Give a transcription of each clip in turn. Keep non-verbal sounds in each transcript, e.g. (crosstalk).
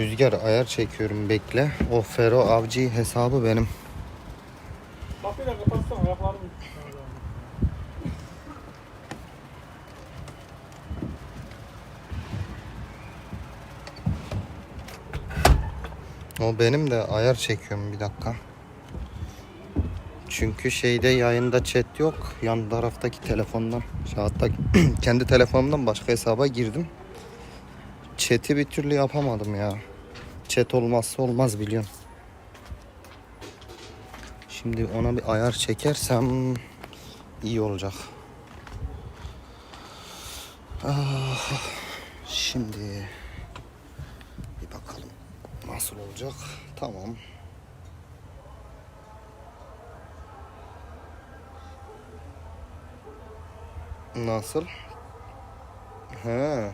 Rüzgar ayar çekiyorum bekle. O Fero Avcı hesabı benim. Kapıyı da kapatsana ayaklarım. O benim de ayar çekiyorum bir dakika. Çünkü şeyde yayında chat yok. Yan taraftaki telefondan. şey, Hatta (clears throat) kendi telefonumdan başka hesaba girdim. Chat'i bir türlü yapamadım ya. Chat olmazsa olmaz biliyorum. Şimdi ona bir ayar çekersem iyi olacak. Ah, şimdi bir bakalım nasıl olacak. Tamam. Nasıl? He.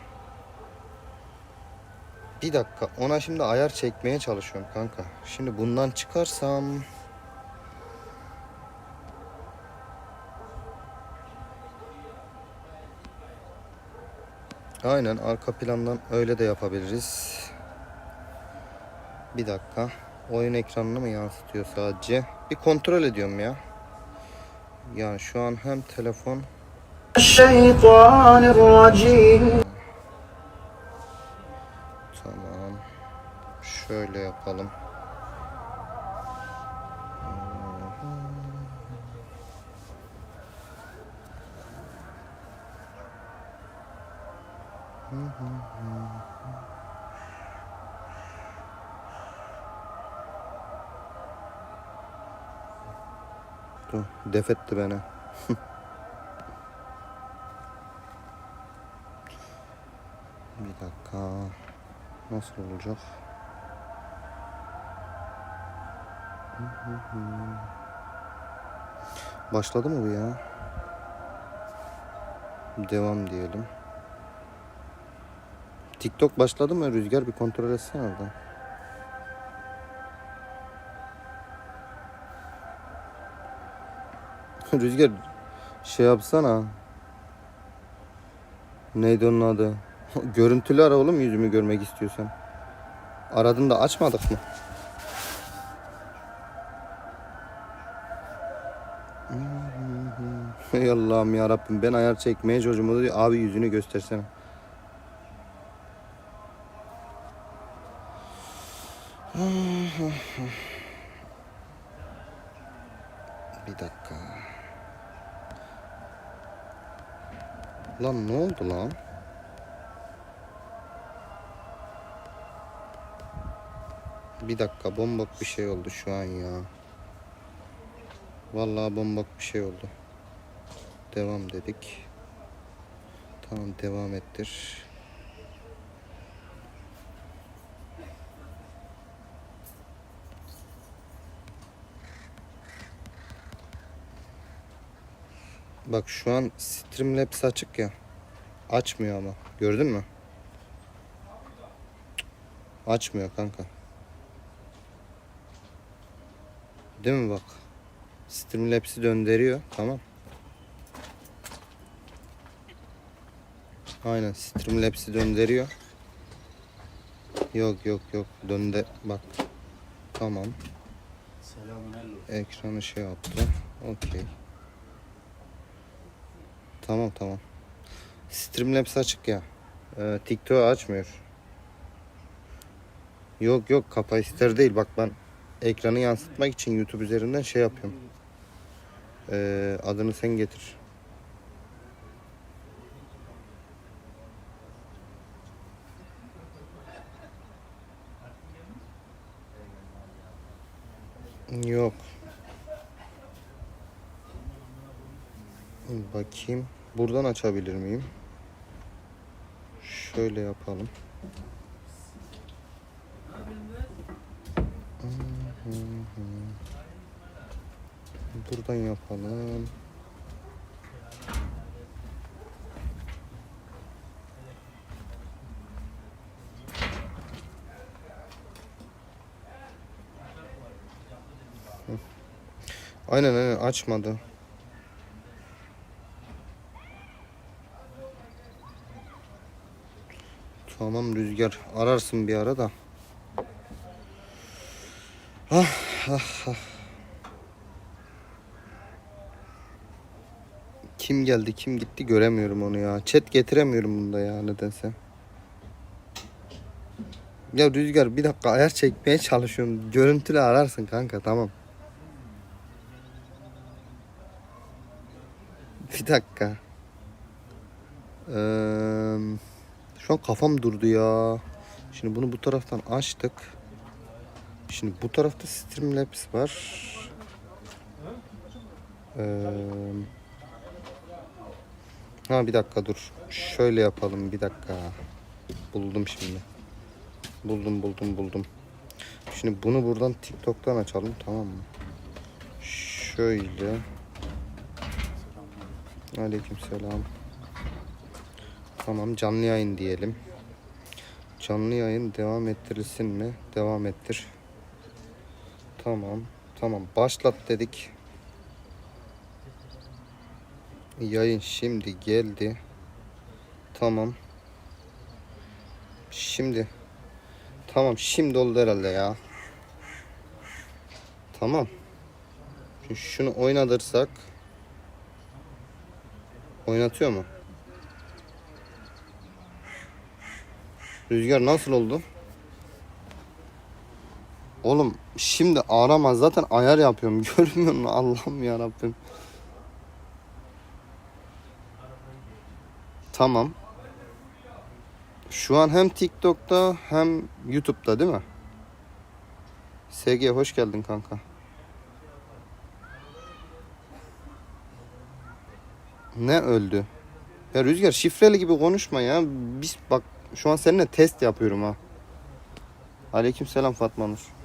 Bir dakika ona şimdi ayar çekmeye çalışıyorum kanka. Şimdi bundan çıkarsam... Aynen arka plandan öyle de yapabiliriz. Bir dakika. Oyun ekranını mı yansıtıyor sadece? Bir kontrol ediyorum ya. Yani şu an hem telefon... Şeytanirracim Şöyle yapalım. Dur, defetti beni. (laughs) Bir dakika. Nasıl olacak? Başladı mı bu ya? Devam diyelim. TikTok başladı mı Rüzgar bir kontrol etsene oradan. (laughs) Rüzgar şey yapsana. Neydi onun adı? (laughs) Görüntülü ara oğlum yüzümü görmek istiyorsan. Aradın da açmadık mı? Ey Allah'ım ya Rabbim ben ayar çekmeye çocuğumu diyor abi yüzünü göstersene. Bir dakika. Lan ne oldu lan? Bir dakika bombok bir şey oldu şu an ya. Vallahi bombok bir şey oldu. Devam dedik. Tamam devam ettir. Bak şu an Streamlabs açık ya. Açmıyor ama. Gördün mü? Açmıyor kanka. Değil mi bak? Streamlabs'i döndürüyor. Tamam. Aynen Streamlabs'i döndürüyor. Yok yok yok dönde bak. Tamam. Ekranı şey yaptı. Okey. Tamam tamam. Streamlabs açık ya. Ee, TikTok'u açmıyor. Yok yok kapasitör değil. Bak ben ekranı yansıtmak için YouTube üzerinden şey yapıyorum. Ee, adını sen getir. Yok. Bakayım. Buradan açabilir miyim? Şöyle yapalım. Buradan yapalım. Aynen aynen açmadı. Tamam Rüzgar ararsın bir ara da. Kim geldi kim gitti göremiyorum onu ya. Chat getiremiyorum bunda ya nedense. Ya Rüzgar bir dakika ayar çekmeye çalışıyorum. Görüntülü ararsın kanka tamam. Bir dakika. Ee, şu an kafam durdu ya. Şimdi bunu bu taraftan açtık. Şimdi bu tarafta Streamlabs var. Ee, ha bir dakika dur. Şöyle yapalım bir dakika. Buldum şimdi. Buldum buldum buldum. Şimdi bunu buradan TikTok'tan açalım tamam mı? Şöyle. Aleykümselam. Tamam canlı yayın diyelim. Canlı yayın devam ettirilsin mi? Devam ettir. Tamam. Tamam. Başlat dedik. Yayın şimdi geldi. Tamam. Şimdi. Tamam şimdi oldu herhalde ya. Tamam. Şimdi şunu oynatırsak. Oynatıyor mu? Rüzgar nasıl oldu? Oğlum şimdi aramaz zaten ayar yapıyorum. (laughs) Görmüyor musun? Allah'ım ya Rabbim. Tamam. Şu an hem TikTok'ta hem YouTube'da değil mi? SG hoş geldin kanka. Ne öldü? Ya Rüzgar şifreli gibi konuşma ya. Biz bak şu an seninle test yapıyorum ha. Aleykümselam Fatma Nur.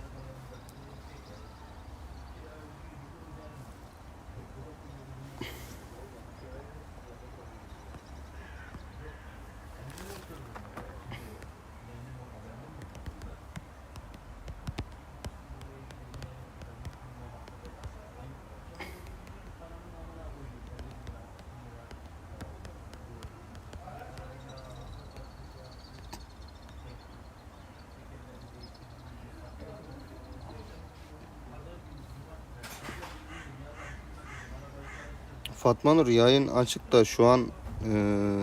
Fatma Nur yayın açık da şu an e,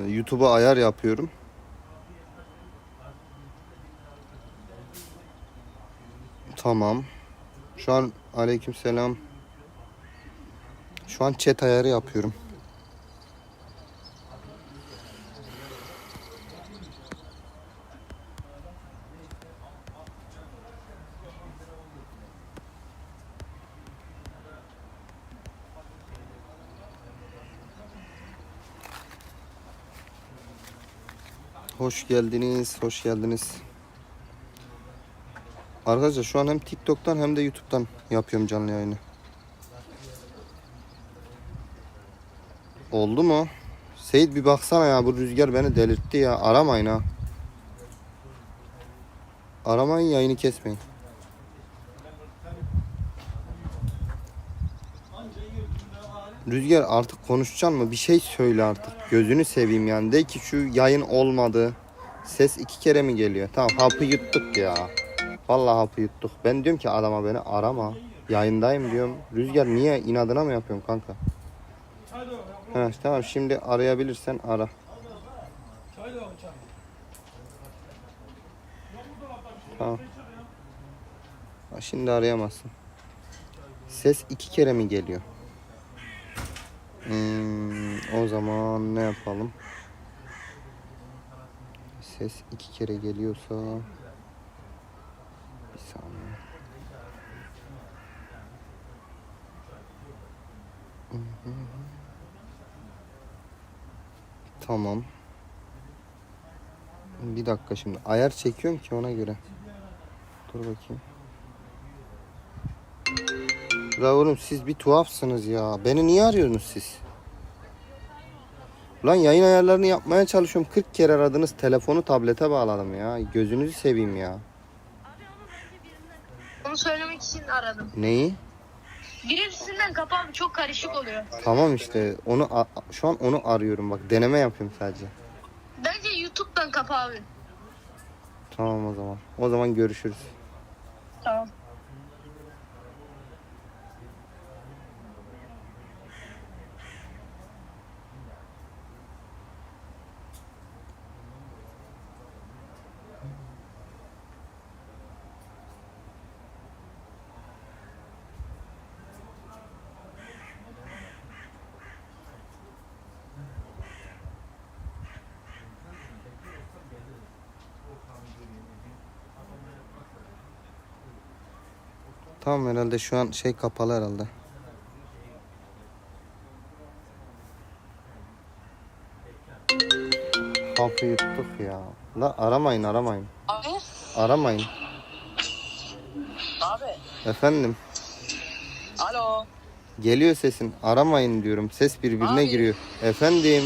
YouTube'a ayar yapıyorum. Tamam. Şu an aleykümselam. Şu an chat ayarı yapıyorum. Hoş geldiniz, hoş geldiniz. Arkadaşlar şu an hem TikTok'tan hem de YouTube'dan yapıyorum canlı yayını. Oldu mu? Seyit bir baksana ya bu rüzgar beni delirtti ya. Aramayın ha. Aramayın yayını kesmeyin. Rüzgar artık konuşacaksın mı? Bir şey söyle artık. Gözünü seveyim yani. De ki şu yayın olmadı. Ses iki kere mi geliyor? Tamam hapı yuttuk ya. Vallahi hapı yuttuk. Ben diyorum ki adama beni arama. Yayındayım diyorum. Rüzgar niye inadına mı yapıyorsun kanka? Ha, tamam şimdi arayabilirsen ara. Tamam. Şimdi arayamazsın. Ses iki kere mi geliyor? Hmm, o zaman ne yapalım? Ses iki kere geliyorsa bir saniye. Tamam. Bir dakika şimdi ayar çekiyorum ki ona göre. Dur bakayım. La oğlum siz bir tuhafsınız ya. Beni niye arıyorsunuz siz? Lan yayın ayarlarını yapmaya çalışıyorum. 40 kere aradınız. Telefonu tablete bağladım ya. Gözünüzü seveyim ya. Onu söylemek için aradım. Neyi? Birisinden kapağım çok karışık oluyor. Tamam işte onu şu an onu arıyorum bak deneme yapıyorum sadece. Bence YouTube'dan kapağı. Tamam o zaman. O zaman görüşürüz. Tamam. Tamam herhalde şu an şey kapalı herhalde. Hapı yuttuk ya. La aramayın aramayın. Abi. Aramayın. Abi. Efendim. Alo. Geliyor sesin. Aramayın diyorum. Ses birbirine Abi. giriyor. Efendim.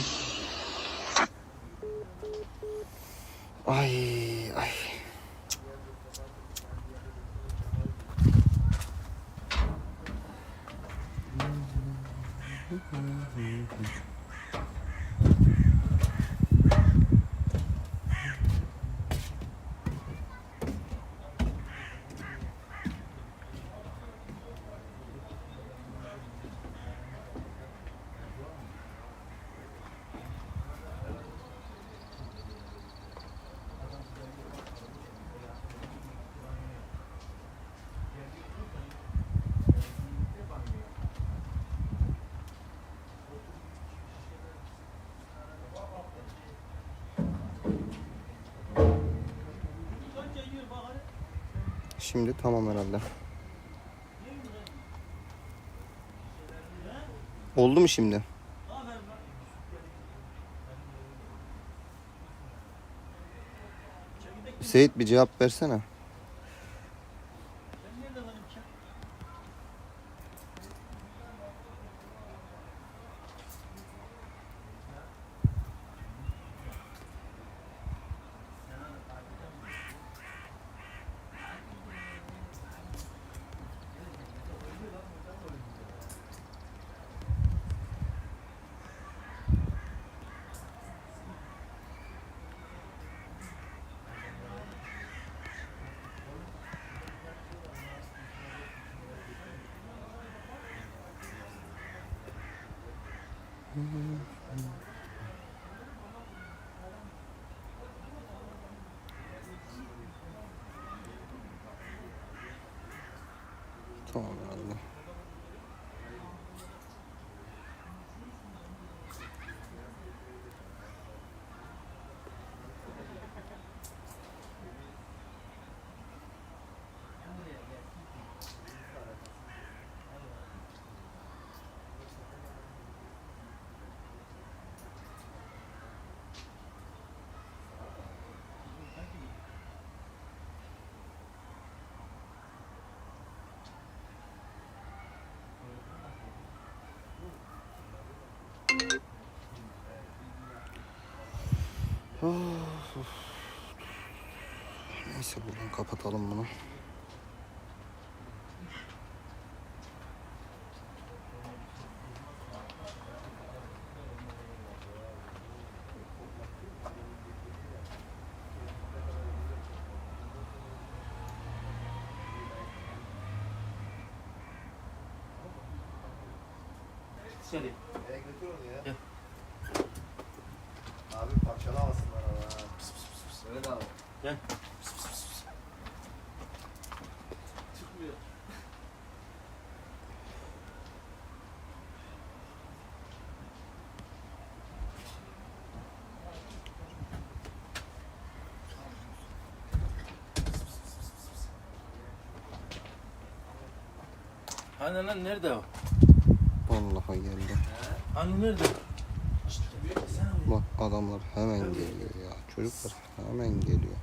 Şimdi tamam herhalde. Oldu mu şimdi? Seyit bir cevap versene. Tamam herhalde. Neyse buradan kapatalım bunu. Seni. Abi parçalamasınlar ama. Evet abi. Çıkmıyor. Hani lan nerede o? Vallahi geldi. Hani nerede? Bak adamlar hemen geliyor ya. Çocuklar hemen geliyor.